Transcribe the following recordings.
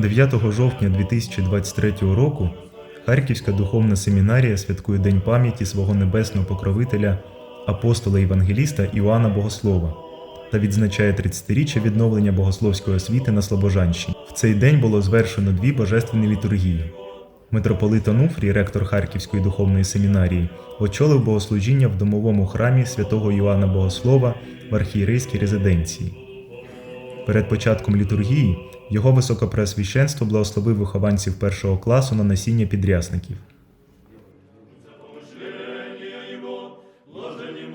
9 жовтня 2023 року Харківська духовна семінарія святкує День пам'яті свого небесного покровителя апостола Євангеліста Іоанна Богослова та відзначає 30-річчя відновлення богословської освіти на Слобожанщині. В цей день було звершено дві божественні літургії. Митрополит Онуфрій, ректор Харківської духовної семінарії, очолив богослужіння в домовому храмі святого Іоанна Богослова в архієрейській резиденції. Перед початком літургії його високопреосвященство благословив вихованців першого класу на насіння підрясників. лежащий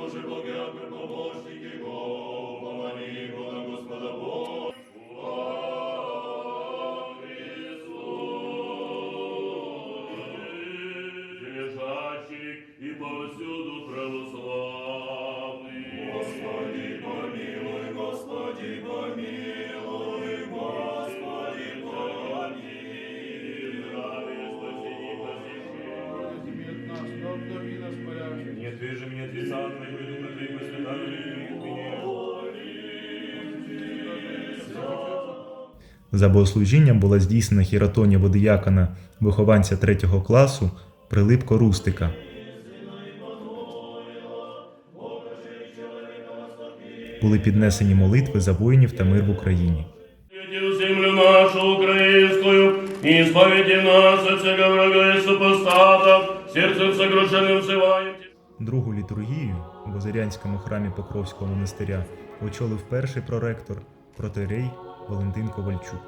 За богослужінням була здійснена хіротонія водиякона вихованця третього класу Прилипко Рустика. Були піднесені молитви за воїнів та мир в Україні. Землю нашу украинскую, и избавите нас от всякого врага и супостата, сердцем сокрушенным взываем Тебя. Другу літургію в Озерянському храмі Покровського монастиря очолив перший проректор протирей Валентин Ковальчук.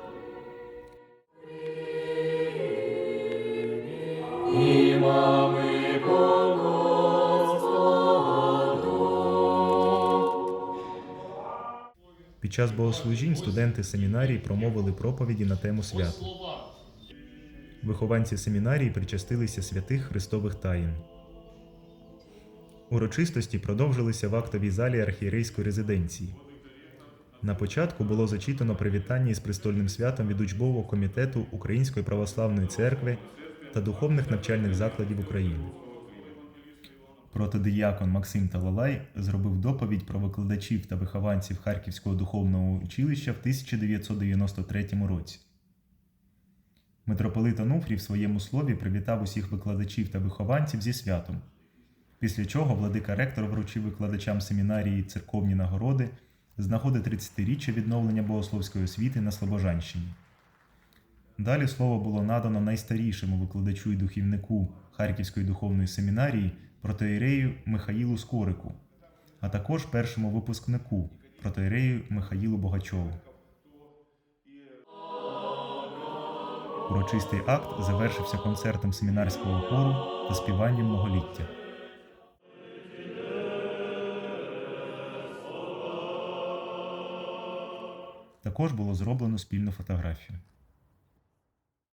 Під час богослужінь студенти семінарії промовили проповіді на тему свята. Вихованці семінарії причастилися святих Христових таїн. Урочистості продовжилися в актовій залі архієрейської резиденції. На початку було зачитано привітання із престольним святом від учбового комітету Української православної церкви та духовних навчальних закладів України. Протодиякон Максим Талалай зробив доповідь про викладачів та вихованців Харківського духовного училища в 1993 році. Митрополит Онуфрій в своєму слові привітав усіх викладачів та вихованців зі святом. Після чого владика ректор вручив викладачам семінарії церковні нагороди з нагоди 30-річчя відновлення богословської освіти на Слобожанщині. Далі слово було надано найстарішому викладачу і духівнику Харківської духовної семінарії протоєрею Михаїлу Скорику, а також першому випускнику протоєрею Михаїлу Богачову. Урочистий акт завершився концертом семінарського хору та співанням многоліття. Також було зроблено спільну фотографію.